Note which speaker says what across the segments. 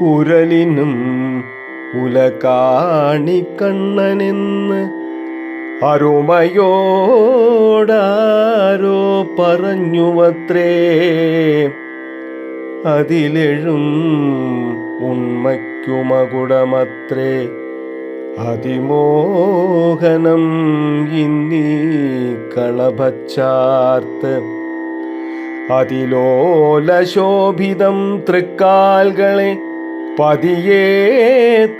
Speaker 1: ഉരലിനും ഉലകാണി കണ്ണനെന്ന് അരുമയോടാരോ പറഞ്ഞുവത്രേ അതിലെഴും ഉണ്മയ്ക്കുമകുടമത്രേ. അതിമോഹനം ഇന്നീ കളഭച്ചാർത്ത്. അതിലോലശോഭിതം തൃക്കാൽകളെ പതിയേ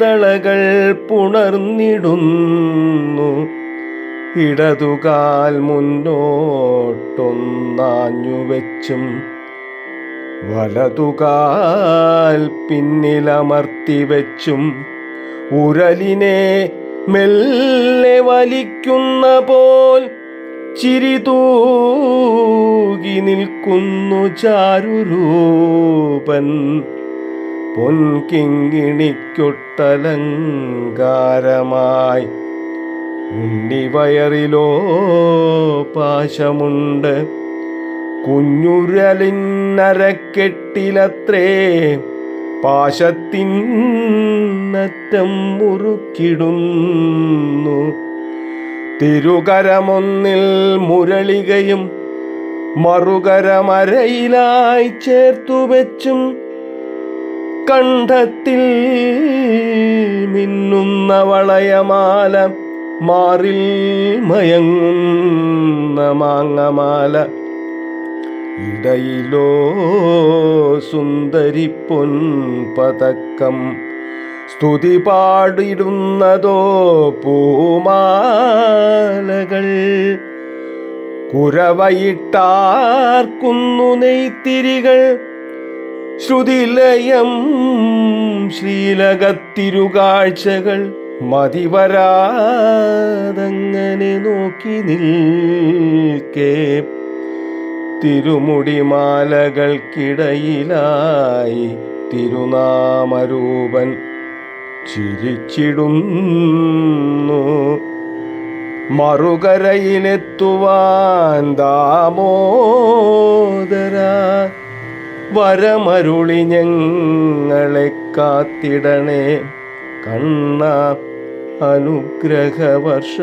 Speaker 1: തളകൾ പുണർന്നിടുന്നു. ഇടതുകാൽ മുന്നോട്ടൊന്നാഞ്ഞു വെച്ചും വലതുകാൽ പിന്നിലമർത്തി വെച്ചും ഉരലിനെ മെല്ലെ വലിക്കുന്ന പോൽ ചിരിതൂകി നിൽക്കുന്നു ചാരുരൂപൻ. പൊൻകിങ്ങിണിക്കൊട്ടലങ്കാരമായി ഉണ്ണിവയറിലോ പാശമുണ്ട്. കുഞ്ഞുരലിന്നരക്കെട്ടിലത്രേ പാശത്തിനറ്റം മുറുക്കിടുന്നു. തിരുകരമൊന്നിൽ മുരളികയും മറുകരമരയിലായി ചേർത്തു വെച്ചും കണ്ഠത്തിൽ മിന്നുന്ന വളയമാല മാറിൽ മയങ്ങുന്ന മാങ്ങമാല. ഇടയിലോ സുന്ദരി പൊൻപതക്കം സ്തുതി പാടിടുന്നതോ പൂമാലകൾ. കുരവയിട്ടാർക്കുന്നു നെയ്ത്തിരികൾ ശ്രുതിലയം ശ്രീലകത്തിരുകാഴ്ചകൾ മതിവരാതങ്ങനെ നോക്കി നിൽക്കേ. തിരുമുടിമാലകൾക്കിടയിലായി തിരുനാമരൂപൻ ചിരിച്ചിടുന്നു. മറുകരയിലെത്തുവാൻ ദാമോദര വരമരുളി ഞങ്ങളെ കാത്തിടണേ. കണ്ണ അനുഗ്രഹവർഷമേകൂ.